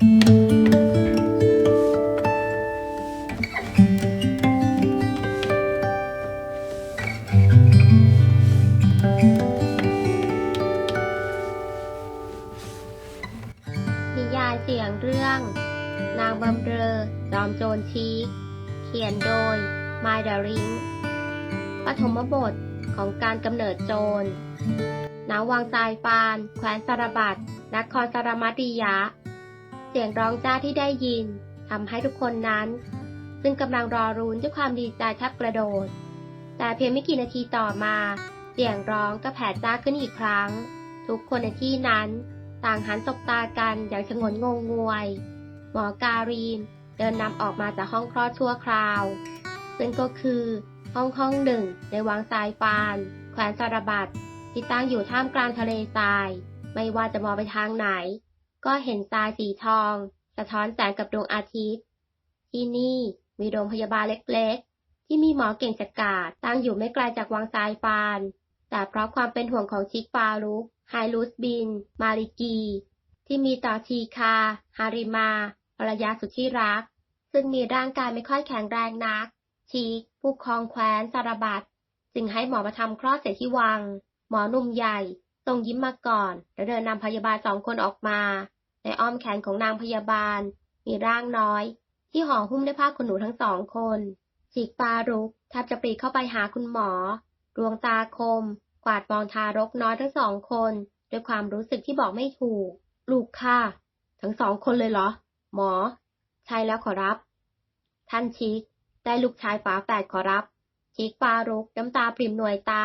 นิยายเสียงเรื่อง นางบำเรอจอมโจรชีกเขียนโดยมายดาริงปฐมบทของการกำเนิดโจรณวังทรายฟาน แคว้นสารบัดนครสารมัติยะ เสียงร้องจ้าที่ได้ยินทำให้ทุกคนนั้น ซึ่งกำลังรอรุ้นด้วยความดีใจแทบกระโดด แต่เพียงไม่กี่นาทีต่อมา เสียงร้องก็แผ่จ้าขึ้นอีกครั้ง ทุกคนในที่นั้นต่างหันสบตากันอย่างชงนงงงวย หมอการีนเดินนำออกมาจากห้องคลอดชั่วคราว ซึ่งก็คือห้องห้องหนึ่งในวังทรายฟาน แขวนสารบัดที่ตั้งอยู่ท่ามกลางทะเลทราย ไม่ว่าจะมองไปทางไหน ก็เห็นทรายสีทอง สะท้อนแสงกับดวงอาทิตย์ ที่นี่มีโรงพยาบาลเล็กๆ ที่มีหมอเก่งจักาดตั้งอยู่ไม่ไกลจากวังทรายฟาน แต่เพราะความเป็นห่วงของชิคฟารุกไฮลูสบิน มาริกี ที่มีต่อทีคา ฮาริมาภรรยาสุดที่รัก ซึ่งมีร่างกายไม่ค่อยแข็งแรงนัก ชีคผู้ครองแคว้นสารบัดจึงให้หมอมาทำคลอดเสร็จที่วัง หมอหนุ่มใหญ่ ทรงยิ้มมาก่อน แล้วเดินนำพยาบาลสองคนออกมา ในอ้อมแขนของนางพยาบาล มีร่างน้อย ที่ห่อหุ้มด้วยผ้าขนหนูทั้งสองคนฉีกฟารุกแทบจะปรีเข้าไปหาคุณหมอ ดวงตาคม กวาดมองทารกน้อยทั้งสองคน ด้วยความรู้สึกที่บอกไม่ถูก ลูกค่ะ ทั้งสองคนเลยเหรอ หมอ ใช่แล้วขอรับ ท่านชิก ได้ลูกชายฝาแฝดขอรับ ชิกฟารุกน้ำตาปริมหน่วยตา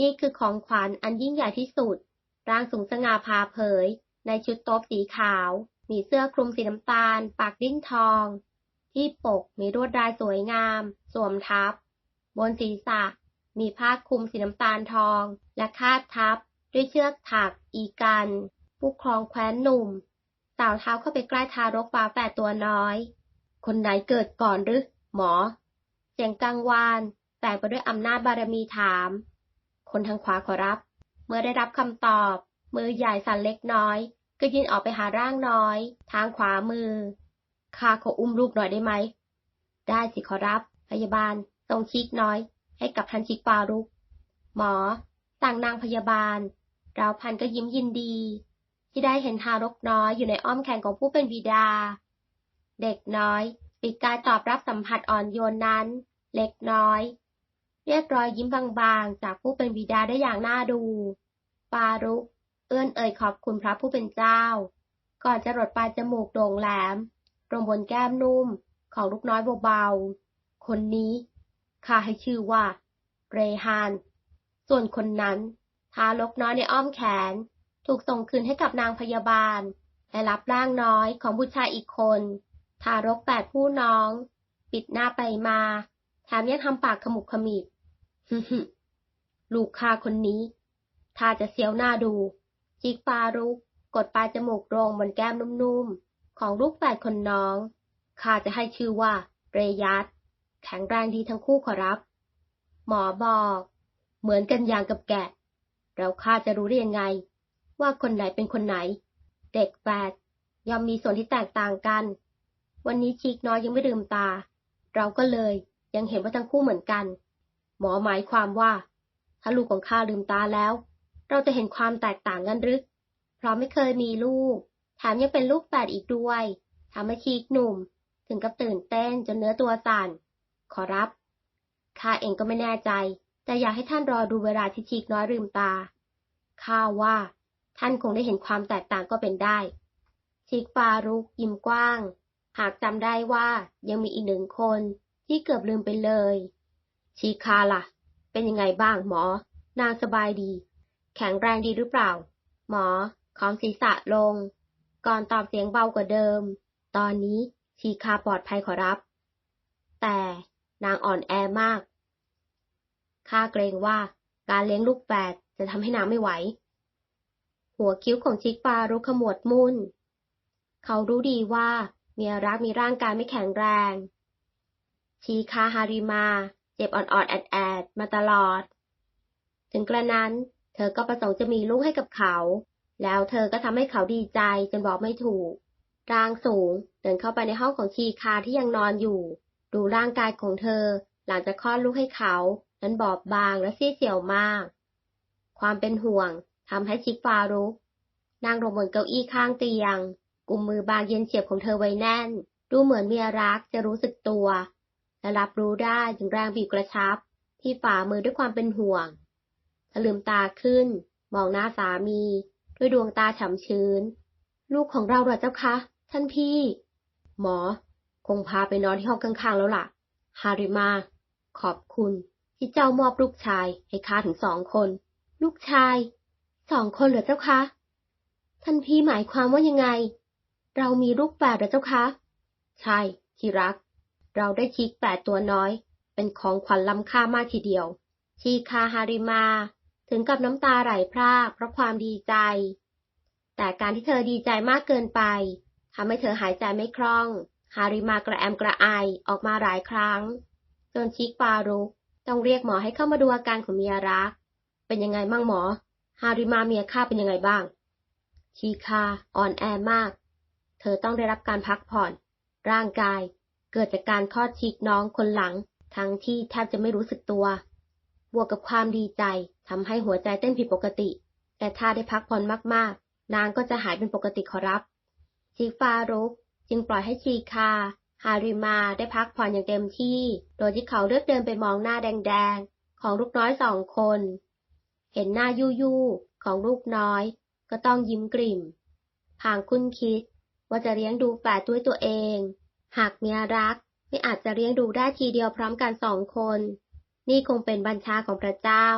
นี่คือของขวัญอันยิ่งใหญ่ที่สุด ร่างสูงสง่าพาเผย ในชุดโต๊ะสีขาว มีเสื้อคลุมสีน้ำตาล ปากดิ้นทอง ที่ปกมีลวดลายสวยงาม สวมทับ บนศีรษะ มีผ้าคลุมสีน้ำตาลทอง และคาดทับ ด้วยเชือกถัก อีกัน ผู้ครองแคว้นหนุ่ม สาวเท้าเข้าไปใกล้ทารกฝาแฝดตัวน้อย คนไหนเกิดก่อนหรือ หมอ เสียงกังวานแต่ไปด้วยอำนาจบารมีถาม คนทางขวาขอรับ เมื่อได้รับคำตอบ มือใหญ่สั่นเล็กน้อย ก็ยื่นออกไปหาร่างน้อย ทางขวามือข้าขออุ้มลูกหน่อยได้ไหม ได้สิขอรับ พยาบาลทรงชิกน้อย ให้กับทันชิกฟารุก หมอสั่งนางพยาบาล เราพันก็ยิ้มยินดี ที่ได้เห็นทารกน้อยอยู่ในอ้อมแขนของผู้เป็นบิดา เด็กน้อยปีกกายตอบรับสัมผัสอ่อนโยนนั้น เล็กน้อย เรียกรอยยิ้มบางๆ จากผู้เป็นบิดาได้อย่างน่าดูฟารุกเอื้อนเอ่ยขอบคุณพระผู้เป็นเจ้า ก่อนจะรดปลายจมูกโด่งแหลมตรงบนแก้มนุ่มของลูกน้อยเบาๆ คนนี้ข้าให้ชื่อว่า เรฮาน ส่วนคนนั้นทารกน้อยในอ้อมแขน ถูกส่งคืนให้กับนางพยาบาล และรับร่างน้อยของผู้ชายอีกคน ทารกแปดผู้น้อง ปิดหน้าไปมา แถมยังทำปากขมุบขมิบ ฮึฮึลูกข้าคนนี้ ถ้าจะเสียวหน้าดู จิกฟารุกกดปลายจมูกตรงบนแก้มนุ่มๆ ของลูกแฝดคนน้อง ข้าจะให้ชื่อว่า เรยัตแข็งแรงดีทั้งคู่ขอรับ หมอบอก เหมือนกันอย่างกับแกะ เราข้าจะรู้ได้ยังไง ว่าคนไหนเป็นคนไหน เด็กแฝดย่อมมีส่วนที่แตกต่างกัน วันนี้ชีกน้อยยังไม่ลืมตา เราก็เลยยังเห็นว่าทั้งคู่เหมือนกัน หมอหมายความว่า ถ้าลูกของข้าลืมตาแล้ว เราจะเห็นความแตกต่างกันหรือเพราะไม่เคยมีลูก แถมยังเป็นลูกแฝดอีกด้วยทำให้ชีกหนุ่ม ถึงกับตื่นเต้นจนเนื้อตัวสั่น ขอรับ ข้าเองก็ไม่แน่ใจ แต่อยากให้ท่านรอดูเวลาที่ชีกน้อยลืมตา ข้าว่า ท่านคงได้เห็นความแตกต่างก็เป็นได้ ชีกฟารุกยิ้มกว้าง หากจำได้ว่ายังมีอีกหนึ่งคนที่เกือบลืมไปเลย ชีคาล่ะ เป็นยังไงบ้างหมอ นางสบายดี แข็งแรงดีหรือเปล่า หมอ ของศีรษะลง ก่อนตอบเสียงเบากว่าเดิม ตอนนี้ชีคาปลอดภัยขอรับ แต่นางอ่อนแอมาก ข้าเกรงว่าการเลี้ยงลูกแฝดจะทำให้นางไม่ไหว หัวคิ้วของชิกฟารุกขมวดมุ่น เขารู้ดีว่าเมียรักมีร่างกายไม่แข็งแรง ชีคาฮาริมา เจ็บอ่อนๆแอดๆมาตลอด ถึงกระนั้น เธอก็ประสงค์จะมีลูกให้กับเขา แล้วเธอก็ทำให้เขาดีใจจนบอกไม่ถูก ร่างสูงเดินเข้าไปในห้องของชีคาที่ยังนอนอยู่ ดูร่างกายของเธอ หลังจากคลอดลูกให้เขา นั้นบอบบางและซีเสียวมาก ความเป็นห่วงทำให้ชิกฟารุกนั่งลงบนเก้าอี้ข้างเตียงกุมมือบางเย็นเฉียบของเธอไว้แน่น ดูเหมือนเมียรักจะรู้สึกตัว และรับรู้ได้ถึงแรงบีบกระชับ ที่ฝ่ามือด้วยความเป็นห่วงเธอลืมตาขึ้น มองหน้าสามี ด้วยดวงตาฉ่ำชื้น ลูกของเราหรอเจ้าคะ ท่านพี่ หมอ คงพาไปนอนที่ห้องข้างๆแล้วล่ะ ฮาริมา ขอบคุณ ที่เจ้ามอบลูกชายให้ข้าถึงสองคน ลูกชาย สองคนเหรอเจ้าคะ ท่านพี่หมายความว่ายังไง เรามีลูกแฝดเหรอเจ้าคะ ใช่ที่รัก เราได้ชิกแปดตัวน้อย เป็นของขวัญล้ำค่ามากทีเดียว ชีคาฮาริมา ถึงกับน้ำตาไหลพรากเพราะความดีใจ แต่การที่เธอดีใจมากเกินไปทำให้เธอหายใจไม่คล่อง ฮาริมากระแอมกระไอออกมาหลายครั้ง จนชิกฟารุกต้องเรียกหมอให้เข้ามาดูอาการของเมียรัก เป็นยังไงบ้างหมอ ฮาริมาเมียข้าเป็นยังไงบ้าง ชีคาอ่อนแอมาก เธอต้องได้รับการพักผ่อน ร่างกาย เกิดจากการคลอดชีกน้องคนหลัง ทั้งที่แทบจะไม่รู้สึกตัว บวกกับความดีใจทำให้หัวใจเต้นผิดปกติ แต่ถ้าได้พักผ่อนมากๆ นางก็จะหายเป็นปกติขอรับ ชีฟารุกจึงปล่อยให้ชีคา ฮาริมาได้พักผ่อนอย่างเต็มที่ โดยที่เขาเลือกเดินไปมองหน้าแดงๆ ของลูกน้อยสองคน เห็นหน้ายู่ยู่ของลูกน้อย ก็ต้องยิ้มกริ่มพางคุ้นคิดว่าจะเลี้ยงดูแฝดด้วยตัวเอง หากเมียรัก ไม่อาจจะเลี้ยงดูได้ทีเดียวพร้อมกันสองคน นี่คงเป็นบัญชาของพระเจ้า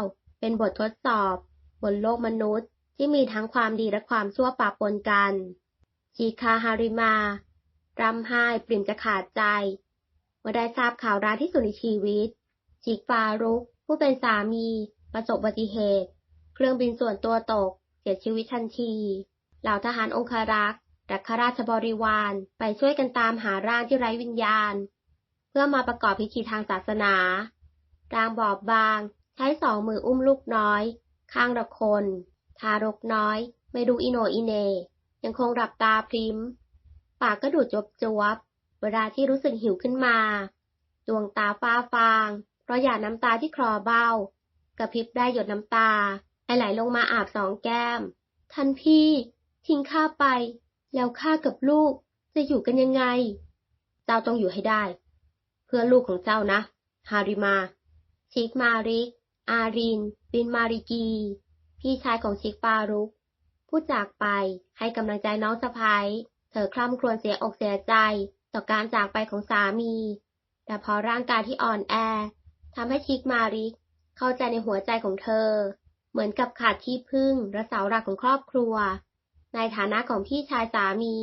เป็นบททดสอบ บนโลกมนุษย์ที่มีทั้งความดีและความชั่วปะปนกันชีคาฮาริมารำไห้ปริ่มจะขาดใจ เมื่อได้ทราบข่าวร้ายที่สุดในชีวิตชิกฟารุก ผู้เป็นสามี ประสบอุบัติเหตุ เครื่องบินส่วนตัวตก เสียชีวิตทันที เหล่าทหารองคารักษ์ และข้าราชบริวารไปช่วยกันตามหาร่างที่ไร้วิญญาณ เพื่อมาประกอบพิธีทางศาสนาร่างบอบบาง ใช้สองมืออุ้มลูกน้อย ข้างละคน ทารกน้อย ไม่รู้อิโนอิเน ยังคงหลับตาพริมปากก็ดูดจบจวบ เวลาที่รู้สึกหิวขึ้นมา ดวงตาฟ้าฟาง เพราะหยาดน้ำตาที่คลอเบ้ากระพริบได้หยดน้ำตาไหลลงมาอาบสองแก้ม ท่านพี่ ทิ้งข้าไป แล้วข้ากับลูกจะอยู่กันยังไง เจ้าต้องอยู่ให้ได้ เพื่อลูกของเจ้านะ ฮาริมา ชิกมาริก อาริน บินมาริกี พี่ชายของชิกฟารุกพูดจากไปให้กำลังใจน้องสะพ้ายเธอคร่ำครวญเสียอกเสียใจต่อการจากไปของสามี แต่พอร่างกายที่อ่อนแอทำให้ชิกมาริก เข้าใจในหัวใจของเธอ เหมือนกับขาดที่พึ่งและเสาหลักของครอบครัว ในฐานะของพี่ชายสามี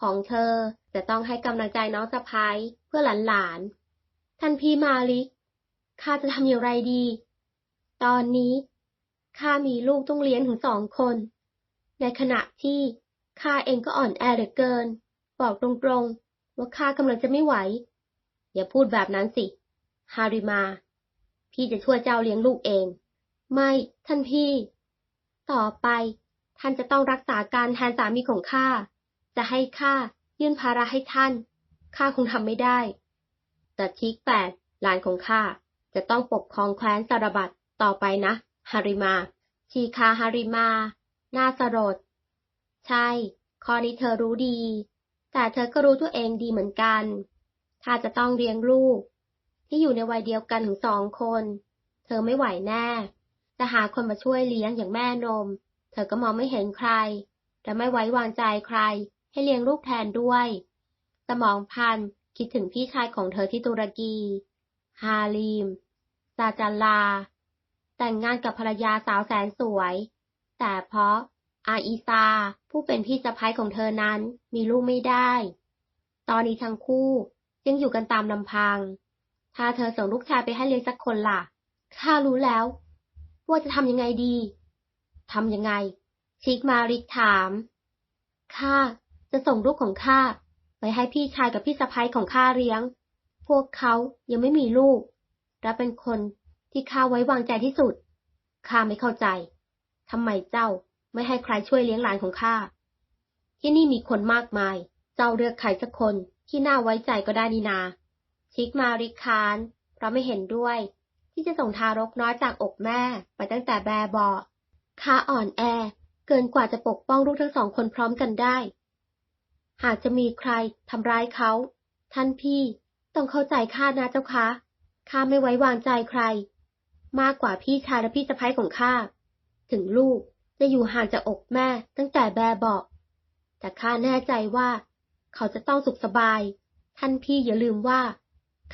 ของเธอจะต้องให้กำลังใจน้องสะพ้ายเพื่อหลานๆ ท่านพี่มาลิก ข้าจะทำอย่างไรดี ตอนนี้ ข้ามีลูกต้องเลี้ยงถึงสองคน ในขณะที่ข้าเองก็อ่อนแอเหลือเกิน บอกตรงๆ ว่าข้ากำลังจะไม่ไหว อย่าพูดแบบนั้นสิ ฮาริมา พี่จะช่วยเจ้าเลี้ยงลูกเอง ไม่ ท่านพี่ ต่อไป ท่านจะต้องรักษาการแทนสามีของข้า จะให้ข้ายื่นภาระให้ท่าน ข้าคงทำไม่ได้ แต่ชิกแปดหลานของข้าจะต้องปกครองแคว้นสารบัตต่อไปนะ ฮาริมา ชีคาฮาริมา น่าสลด ใช่ ข้อนี้เธอรู้ดี แต่เธอก็รู้ตัวเองดีเหมือนกันถ้าจะต้องเลี้ยงลูก ที่อยู่ในวัยเดียวกันถึงสองคน เธอไม่ไหวแน่ จะหาคนมาช่วยเลี้ยงอย่างแม่นม เธอก็มองไม่เห็นใคร และไม่ไว้วางใจใคร ให้เลี้ยงลูกแทนด้วย สมองพันคิดถึงพี่ชายของเธอที่ตุรกี ฮาลีม ซาจัลลา แต่งงานกับภรรยาสาวแสนสวย แต่เพราะอาอีซาผู้เป็นพี่สะพ้ายของเธอนั้นมีลูกไม่ได้ ตอนนี้ทั้งคู่จึงอยู่กันตามลำพัง ถ้าเธอส่งลูกชายไปให้เลี้ยงสักคนล่ะ ข้ารู้แล้ว ว่าจะทำยังไงดี ทำยังไงชิกมาริกถาม ข้าจะส่งลูกของข้าไปให้พี่ชายกับพี่สะพ้ยของข้าเลี้ยง พวกเขายังไม่มีลูก และเป็นคนที่ข้าไว้วางใจที่สุด ข้าไม่เข้าใจทำไมเจ้าไม่ให้ใครช่วยเลี้ยงหลานของข้า ที่นี่มีคนมากมาย เจ้าเลือกใครสักคนที่น่าไว้ใจก็ได้นี่นา ชิกมาริคาน เพราะไม่เห็นด้วย ที่จะส่งทารกน้อยจากอกแม่ไปตั้งแต่แบบเบา ข้าอ่อนแอ เกินกว่าจะปกป้องลูกทั้งสองคนพร้อมกันได้ หากจะมีใครทำร้ายเขา ท่านพี่ต้องเข้าใจข้านะเจ้าคะข้าไม่ไว้วางใจใคร มากกว่าพี่ชายและพี่สะใภ้ของข้า ถึงลูกจะอยู่ห่างจากอกแม่ตั้งแต่แบบเบาะแต่ข้าแน่ใจว่า เขาจะต้องสุขสบาย ท่านพี่อย่าลืมว่า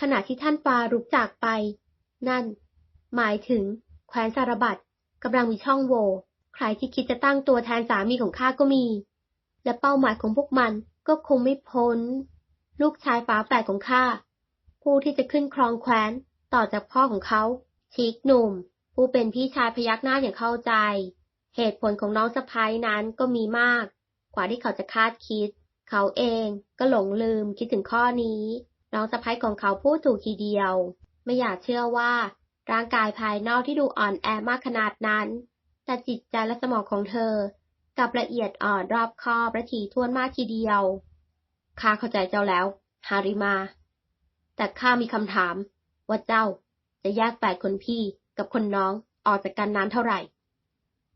ขณะที่ท่านฟารุกจากไป นั่น หมายถึงแคว้นสารบัต กำลังมีช่องโหว่ ใครที่คิดจะตั้งตัวแทนสามีของข้าก็มี และเป้าหมายของพวกมันก็คงไม่พ้น ลูกชายฝาแฝดของข้า ผู้ที่จะขึ้นครองแคว้นต่อจากพ่อของเขาชีกหนุ่ม ผู้เป็นพี่ชายพยักหน้าอย่างเข้าใจ เหตุผลของน้องสะพ้ายนั้นก็มีมาก กว่าที่เขาจะคาดคิด เขาเองก็หลงลืมคิดถึงข้อนี้ น้องสะพ้ายของเขาพูดถูกทีเดียว ไม่อยากเชื่อว่า ร่างกายภายนอกที่ดูอ่อนแอมากขนาดนั้น แต่จิตใจและสมองของเธอกับละเอียดอ่อนรอบคอบและถี่ถ้วนมากทีเดียว ข้าเข้าใจเจ้าแล้ว ฮาริมา แต่ข้ามีคำถาม ว่าเจ้าจะแยกแฝดคนพี่กับคนน้องออกจากกันนานเท่าไหร่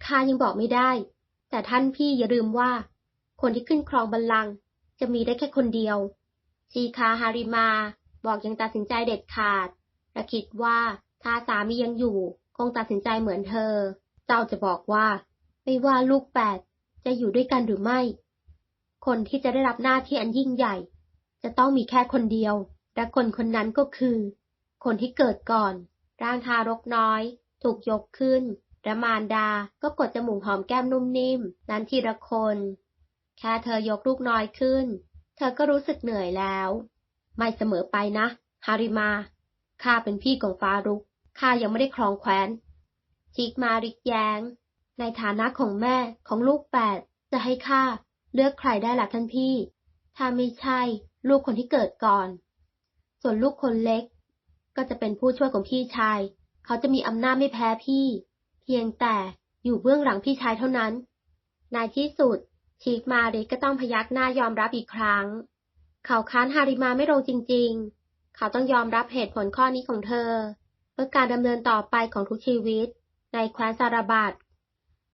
ข้ายังบอกไม่ได้ แต่ท่านพี่อย่าลืมว่า คนที่ขึ้นครองบัลลังก์จะมีได้แค่คนเดียว ชีคาฮาริมาบอกยังตัดสินใจเด็ดขาดและคิดว่า ถ้าสามียังอยู่ คงตัดสินใจเหมือนเธอ เจ้าจะบอกว่า ไม่ว่าลูกแปดจะอยู่ด้วยกันหรือไม่ คนที่จะได้รับหน้าที่อันยิ่งใหญ่ จะต้องมีแค่คนเดียว และคนคนนั้นก็คือ คนที่เกิดก่อน ร่างทารกน้อย ถูกยกขึ้นและมารดา ก็กดจมูกหอมแก้มนุ่มนิ่ม นั้นทีละคน แค่เธอยกลูกน้อยขึ้น เธอก็รู้สึกเหนื่อยแล้ว ไม่เสมอไปนะ ฮาริมา ข้าเป็นพี่ของฟารุก ข้ายังไม่ได้ครองแคว้นชิกมาริกแยง ในฐานะของแม่ของลูกแปดจะให้ข้าเลือกใครได้ล่ะท่านพี่ ถ้าไม่ใช่ลูกคนที่เกิดก่อน ส่วนลูกคนเล็ก ก็จะเป็นผู้ช่วยของพี่ชาย เขาจะมีอำนาจไม่แพ้พี่ เพียงแต่อยู่เบื้องหลังพี่ชายเท่านั้น ในที่สุดชีกมาริกก็ต้องพยักหน้ายอมรับอีกครั้ง เขาค้านฮาริมาไม่ลงจริง ๆ เขาต้องยอมรับเหตุผลข้อนี้ของเธอ เพื่อการดำเนินต่อไปของทุกชีวิต ในแคว้นซาราบาด